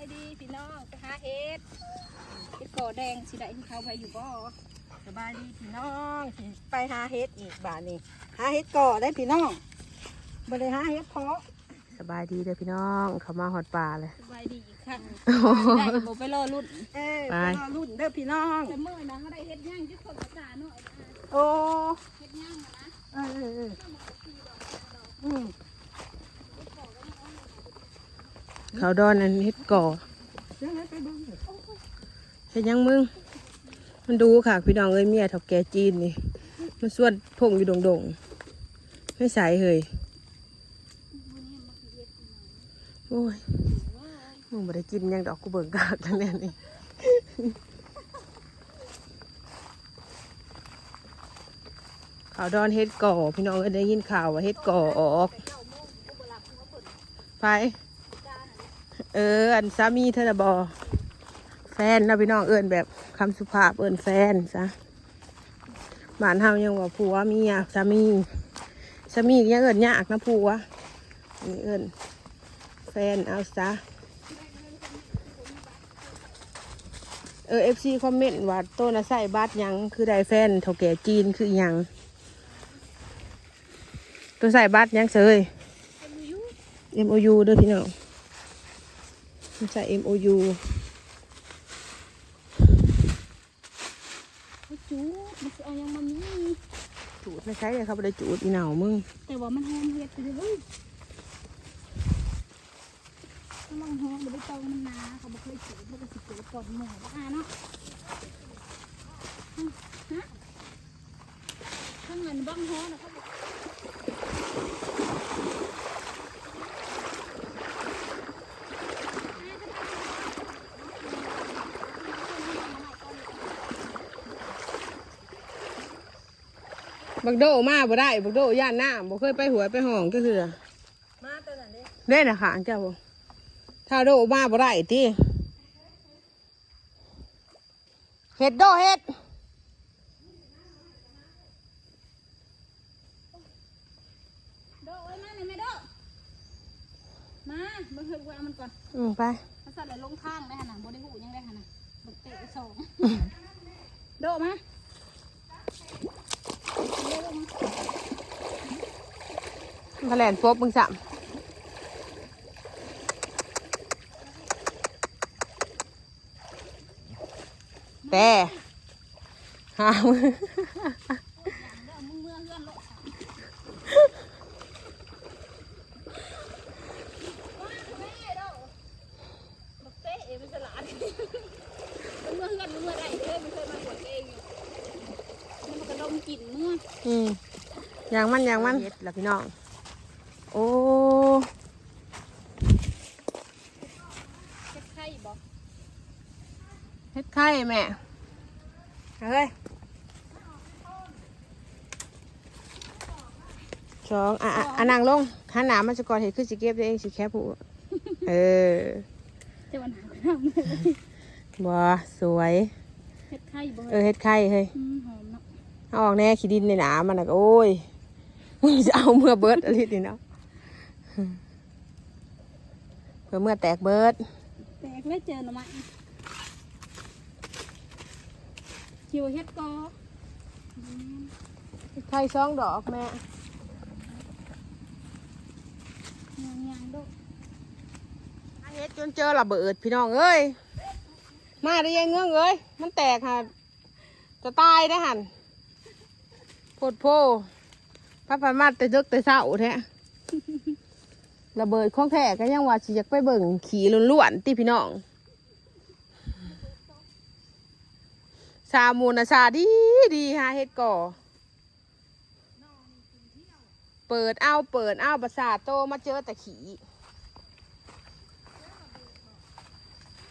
ายดีพี่น้องไปหาเฮ็ดเฮ็ดก่อแดงสิได้ที่เขาไปอยู่บ่สบายดีพี่น้องสิไปหาเฮ็ดอีกบาทนี้หาเฮ็ดก่อได้พี่น้องบ่ได้หาเฮ็ดเพาะสบายดีเด้อพี่น้องเขามาหอดป่าเลยสบายดีอีกครั้งได้บ่ไปรอรุ่นเอ้ยไปไปรอรุ่นเด้อพี่น้องแต่มื้อนะเขาได้เฮ็ดย่างที่คนกระจาหน่อยนะโอ้เฮ็ดย่างอะนะเออเออเอออืม เขาดอนอันเฮ็ดก่อเฮ็ดยังมึง มันดูค่ะ พี่น้องเอ้ยเมียเฒ่าแกจีนนี่ มันสวดพงอยู่ดงๆ ไม่ใส่เฮยโอ้ย มึงบ่ได้กินยังดอกกูเบิ่งกากแล้วแน่นี่ข่าวดอนเฮ็ดก่อ พี่น้องเอ้ยได้ยินข่าวว่าเฮ็ดก่อออก ไป เออ อันสามีเธอนะบอแฟนนะพี่น้องเอิญแบบคำสุภาพเอิญแฟนซะบ้านเฮายังว่าผัวเมียสามีสามีก็ยังเอิญยากนะผัวนนี้เอิญแฟนเอาซะเออเอฟซีคอมเมนต์ว่าต้นะใส่บัตรยังคือได้แฟนเท่าแก่จีนคือยังตัวใส่บัตรยังเสย MOU เด้วยพี่น้อง ใส่ MOU โอ้จูดมันสิเอายังมามีจูดไม่ใช่เลยครับบ่ได้จูดอีเหนามึง แต่ว่ามันหอมเฮ็ดไปเลยเฮ้ยถ้าลองหอมบ่ได้ตองมันหนาเขาบ่เคยจูดบ่ก็สิจูดก่อนหมูบ่อ่าเนาะฮะถ้าเงินบ้างหอนะเขา บอกบักโดมาบ่ได้บักโดย่านหน้าบ่เคยไปหัวยไปห้องก็คือมาตัวนั้นเด้เล่นอะค่ะเจ้าบ่ถ้าโดมาบ่ได้ติเฮ็ดโดเฮ็ดโดเอ้ยมาหน่อยแม่โดมาเบิ่งเฮ็ดกูเอามันก่อนอืมไปถ้าสัตว์เลยลงทางได้หั่นน่ะบ่ได้หูยังได้หั่นน่ะบักเตะไปสองโดมา เร็วมามาแลนพบมึงสามแต่หามึงเด้อมึงเมื่อเฮือนโลกค่ะว่าแม่โดบักเตะเอ๋มันฉลาดมึงเมื่อเฮือนมึงเมื่อไรเด้อมันเคยมาบวชเองอยู่มันมากระดมกลิ่นเมื่ ออืมอย่างมันอย่างมันเฮ็ดล่ะพี่น้อง โอ้เฮ็ดไข่บ่เฮ็ดไข่แม่เฮ้ยสองอะอะอะนั่งลงหันหนามันจะก่อนเห็ดคือสิเก็บตัวเองสิแค่ผู้เออเจ้าวันหาน้ำเลยบ่สวย เฮ็ดไข่บ่เออเฮ็ดไข่เฮ้ย อืมหอม เนาะเอาออกแน่ขี้ดินในหนามันน่ะก็โอ้ยจะเอาเมื่อเบิดอะไรนี่เนาะเพื่อเมื่อแตกเบิดแตกแล้วเจอหน่อไม้คิวเฮ็ดกอเฮ็ดไข่สองดอกแม่ยังยังๆดูเฮ็ดจนเจอระเบิดพี่น้องเอ้ยมาได้ยังเงื่องเอ้ยมันแตกค่ะจะตายได้หัน โพดโพพระพมาแต่เดึกแต่เศร้าแท้ระเบิดของแท้ก็ยังว่าสิอยากไปเบิ่งขี่ล้วนๆติพี่น้องสามูนะสาดีดีฮะเฮ็ดก่อ เปิดเอาเปิดเอาประสาทโตมาเจอแต่ขี่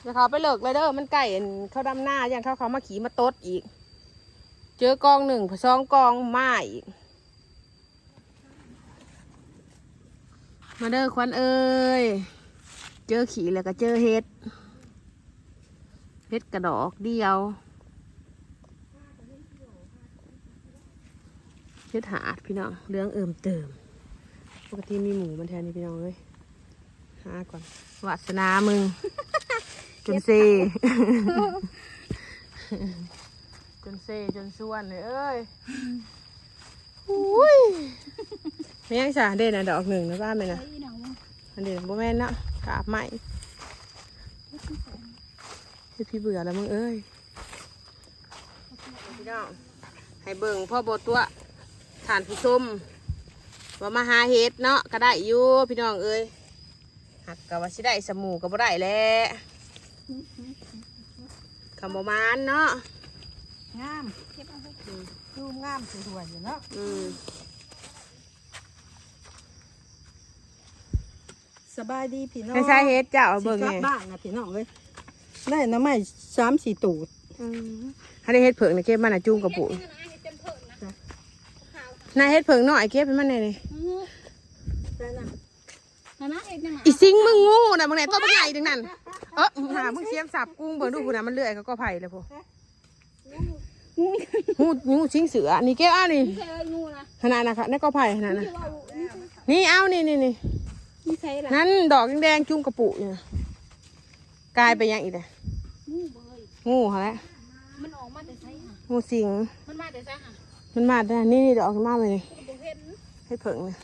เดี๋ยวเขาไปเลิกเลยเด้อมันไก่เขาดำหน้าอย่างเขาเขามาขี่มาตดอีก เจอกองหนึ่งสองกองมาอีก มาเด้อควันเอ้ย เจอขี่แล้วก็เจอเฮ็ด เฮ็ดกระดอกเดียว เฮ็ดหาดพี่น้องเรื่องเอิ่มเติม ปกติมีหมูมันแทนนี่พี่น้องเลยหาก่อนวาสนามึง จนเซจ นเซจนส่วนเลยเอ้ยอุ้ยไม่ยังสาเด่นอะดอกหนึ่งนะบ้านไหมนะไอ้หนังมันเด่นบ่แม่นนะกราบใหม่พี่เบื่อแล้วมึงเอ้ยพี่น้องให้เบิ่งพ่อโบตัวฐานผู้ชมว่ามาหาเฮ็ดเนาะก็ได้อยู่พี่น้องเอ้ยหักก็ว่าสิได้สมูก็บ่ได้แหล้วคำประมาณเนาะ งามเก็บเอาไว้ดูงามสวยๆอยู่เนาะอืมสบายดีพี่น้องไม่ใช่เฮ็ดเจ้าเอาสิเบิ่งกลัไงบบ้านนะพี่น้องเลยได้หน้ำไม้สามสี่ตูดถ้าได้เฮ็ดเผิงนะเก็บมันน่ะจุ้งกระปุกเฮ็ดให้มันเต็มเพิ่นนะขาวนายเฮ็ดเผิงหน่อยเก็บให้มันหน่อยนี่อื้อได้นะนั่นนะเอ็ดยังไงอีซิงมึงงูน่ะมึงไหนตัวมันใหญ่ถึงนั่นเออหามึงเสียมสับกุ้งเบิ่งดูกูน่ะมันเลื่อยเขาก็ไผ่เลยพวก งูงูสิงเสือ นี่เก็บเอานี่นี่ใช่เอ้ยงูนะขนาดนะคะนั่นก็ไผ่ขนาดนี่นะคือว่านี่คือนี่เอานี่นี่นี่นี่ใช่ล่ะนั่นดอกแดงๆจุ้งกระปุกอยู่น่ะกลายไปยังอีกเลยงูเบยงูเขาแหละมันออกมาแต่ไสห่ะงูสิง มันมาแต่ไสห่ะมันมาได้ นี่นี่ดอกมาเลยนี่ก็บ่เห็นเฮ็ดเผิงนี่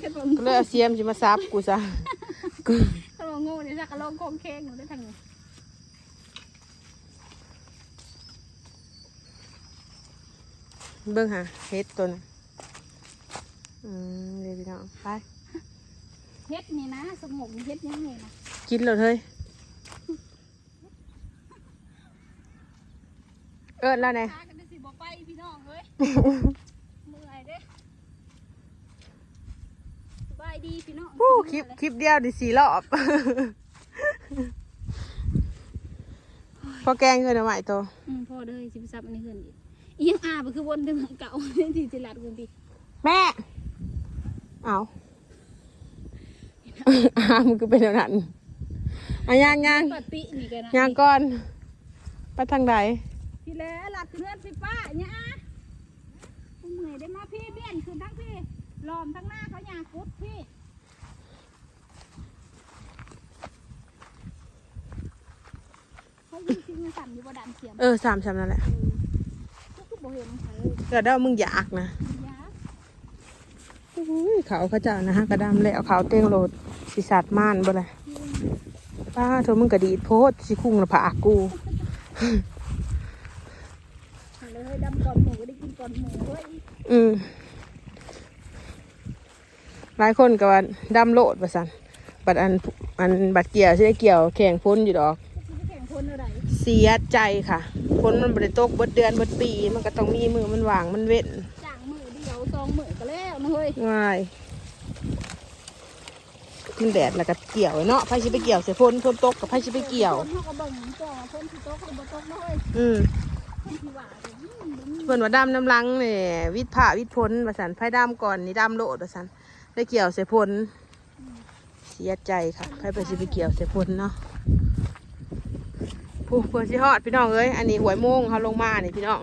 เห็นบ่ก็เลยเอาเสียมจะมาซับกูซะกูถ้าว่างูนี่สักกะลงคงแข้งหนูได้ทางนี้ เบิ่งหาเฮ็ดตัวน่ะอืมเดี๋ยวพี่น้องไป เฮ็ดนี่นะสมองเฮ็ดยังไงนะกินเลยเฮ้ยเอิดแล้วไงพากันได้สิบ่ไปพี่น้องเอ้ยเมื่อยเด้สบายดีพี่น้องวู้คลิปคลิปเดียวดิสี่รอบพอแกงเงินเอาใหม่ตัวอืมพอเด้อสิไปซับอันนี้เพิ่นอีก อีหยังอาบ่คือวนเรื่องเก่าที่สิลัดกูพี่แม่ เอาอามันก็เป็นแบบนั้นอะย่างย่างปฏินี่กันนะย่างก่อน ไปทางใดพี่แล้วหลัดเพื่อนพี่ป้าเนี่ยอะเหนื่อยได้มาพี่เบี้ยนคืนทั้งพี่ล้อมทั้งหน้าเขาอยางกุดพี่เขายิงทิ้งสั่นอยู่บนดันเสียมเออสามชำนั่นแหละก็คือ บ่เห็นเขาเลยเกิดได้ว่ามึงอยากนะยาอุ้ยเขาเขาเจ้านะฮะกระดำแล้วเขาเต้งโหลดสิสัตว์ม่านบ่เลยป้าโทมึงกระดีดโพดสิคุ้งละผากกูเอาเลยเฮ้ยดำก่อนหมูก็ได้กินก่อนหมูเฮ้ยอืมหลายคนก็ว่าดำโลดประสันบัดอันอันบัดเกี่ยวใช่เกี่ยวแข่งพ้นอยู่ดอกจะแข่งคนอะไรเสียใจค่ะ พ้นมันบริตกเบิดเดือนเบิดปี มันก็ต้องมีมือมันวางมันเว้นจ้างมือเดียวสองมือก็แล้วนะเฮ้ยง่ายขึ้นแดดแล้วก็เกี่ยวเนาะไพ่ชิไปเกี่ยวเสียพ้นพ้นตกกับไพ่ชิไปเกี่ยวคนเขาก็เบิ่งจ่อคนที่โต๊ะคนบ่โต๊ะนะเฮ้ยอืมคนที่ว่าเนี่ยอืมบ่มีเพิ่นว่าดำน้ำลังเนี่ยวิทย์ผ่าวิทย์พ้นประสันไพ่ดำก่อนนี่ดำโลดประสันได้เกี่ยวเสียพ้นเสียใจค่ะไพ่ไปชิไปเกี่ยวเสียพ้นเนาะ ผู้เพื่อนชิฮอดพี่น้องเอ้ยอันนี้หวยโมงเขาลงมานี่พี่น้อง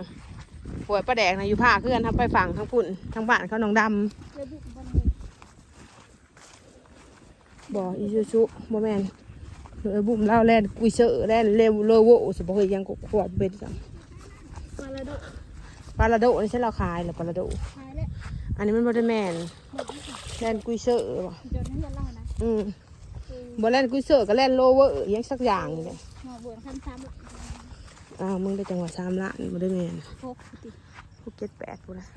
หวยประแดกนะอยู่ภาคเพื่อนทำไปฝั่งทั้งปุ่นทั้งบ้านเขาหนองดำเลยบุกบันเลยบ่อีซูซุบ่แม่นเออบุ่มเล่าแล่นกุยเซอร์แล่นเร็วเลวโวสิบ่เคยยังกขวบเป็นจังมาแล้วดูปลาละโดนี่ใช่เราขายเหรอปลาละโดหายแล้วอันนี้มันบ่ได้แม่นหมดที่สุดแล่นกุยเซอร์บ่จนนี้ยังเล่านะอืมคือบ่แล่นกุยเซอร์ก็แล่นโลเวอร์อิหยังสักอย่างนี่แหละห มอบวงคันซ้ำละอ้าวมึงได้จังหวะ3ล้านบ่ได้แม่นพกติพวก7 8พุ่นน่ะ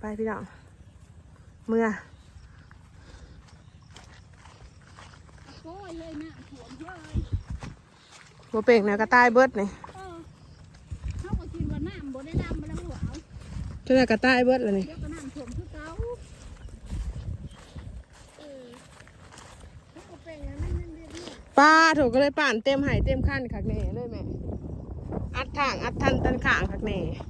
ไปพี่น้องเมื่อโอ้ยเลยนะถ่วงเลยบ่เป่งแนวกระต่ายเบิดนี่เออเขาก็คิดว่าน้ำบ่ได้ดำมาแล้วหัวเอาจนกระต่ายเบิดแล้วนี่เดี๋ยวก็น้ำถ่วมคือเก่าเออเขาก็เป็นอย่างนั้นนั่นเรื่อย ป้าโถก็เลยป่านเต็มไห้เต็มคันคักแน่เลยแม่ อัดทางอัดทันตันข้างคักแน่ๆ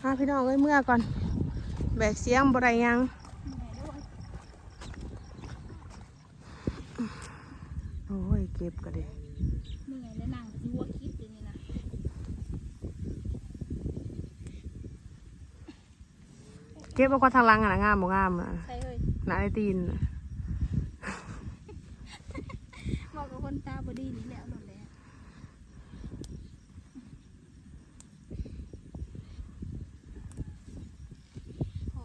หน้าพาพี่น้องเอ้ยเมื่อก่อน แบกเสียงบ่ได้ยังโอ้ยเก็บก็ได้เหนื่อยแล้วนั่งสิหัวคิดอย่างนี้นะเก็บเอาก็ทางหลังอะนะงามบ่งามอะใช่เลย หนาไอตีนน่ะบอกกับคนตาบอดีนี่แหละหมดแล้วพอ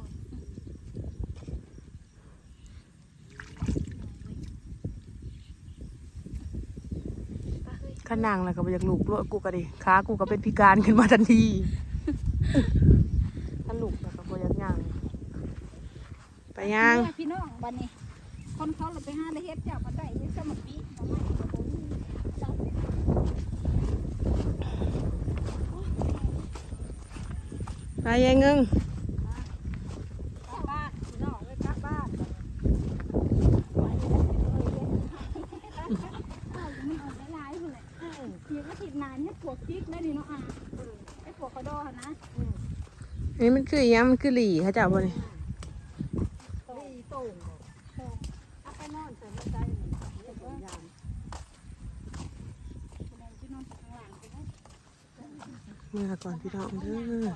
ขนางแล้วก็บ่อยากลูกลวกกูก็ดิขากูก็เป็นพิการขึ้นมาทันทีถ้าลูกแล้วก็บ่อยากย่าง ไปย่างพี่น้องบัดนี้ คนเขาเราไปหาได้เฮ็ดเจ้าก็ได้ไม่สมัครปีเอามาเอาบ่มีจับไปยายเงิงกลับบ้านพี่น้องไปกลับบ้านเอามันออกได้หลายพุ่นแหละเดี๋ย เมื่อก่อนพี่น้องเด้อ